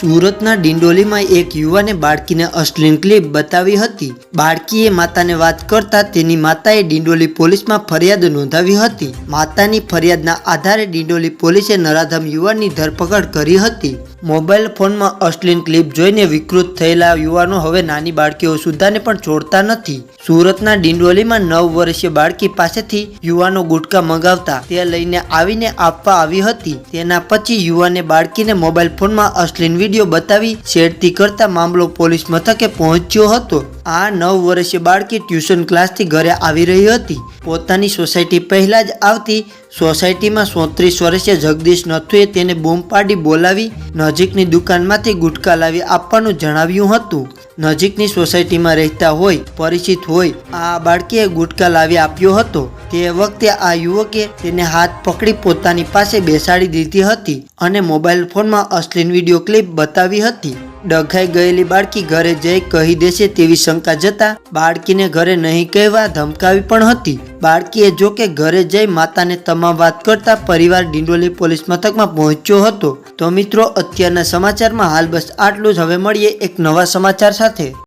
સુરતના ડિંડોલીમાં એક યુવાને બાળકીને અશ્લીલ ક્લિપ બતાવી હતી. બાળકીએ માતાને વાત કરતા તેની માતાએ ડિંડોલી પોલીસમાં ફરિયાદ નોંધાવી હતી. માતાની ફરિયાદના આધારે ડિંડોલી પોલીસે નરાધમ યુવાનની ધરપકડ કરી હતી. મોબાઈલ ફોનમાં અશ્લીલ ક્લિપ જોઈને વિકૃત થયેલા યુવાનો હવે નાની બાળકીઓ સુદ્ધાને પણ છોડતા નથી. સુરતના ડિંડોલીમાં નવ વર્ષીય બાળકી પાસેથી યુવાનો ગુટકા મંગાવતા તે લઈને આવીને આપવા આવી હતી. તેના પછી યુવાને બાળકીને મોબાઈલ ફોનમાં અશ્લીલ વીડિયો બતાવી છેડતી કરતા મામલો પોલીસ મથકે પહોંચ્યો હતો. આ નવ વર્ષીય બાળકી ટ્યુશન ક્લાસથી ઘરે આવી રહી હતી. પોતાની સોસાયટી પહેલાં જ આવતી સોસાયટીમાં સોત્રીસ વર્ષીય જગદીશ નથુએ તેને બૂમ પાડી બોલાવી નજીકની દુકાનમાંથી ગુટકા લાવી આપવાનું જણાવ્યું હતું. નજીકની સોસાયટીમાં રહેતા હોય, પરિચિત હોય, આ બાળકીએ ગુટકા લાવી આપ્યો હતો. તે વખતે આ યુવકે તેને હાથ પકડી પોતાની પાસે બેસાડી દીધી હતી અને મોબાઈલ ફોનમાં અશ્લીલ વીડિયો ક્લિપ બતાવી હતી. ડઘાઈ ગયેલી બાળકી ઘરે જઈ કહી દેશે તેવી શંકા જતા બાળકીને ઘરે નહીં કહેવા ધમકાવી પણ હતી. બાળકીએ જો કે ઘરે જઈ માતાને તમામ વાત કરતા પરિવાર ડિંડોલી પોલીસ મથકમાં પહોંચ્યો હતો. તો મિત્રો, અત્યારના સમાચારમાં હાલ બસ આટલું જ. હવે મળીએ એક નવા સમાચાર સાથે.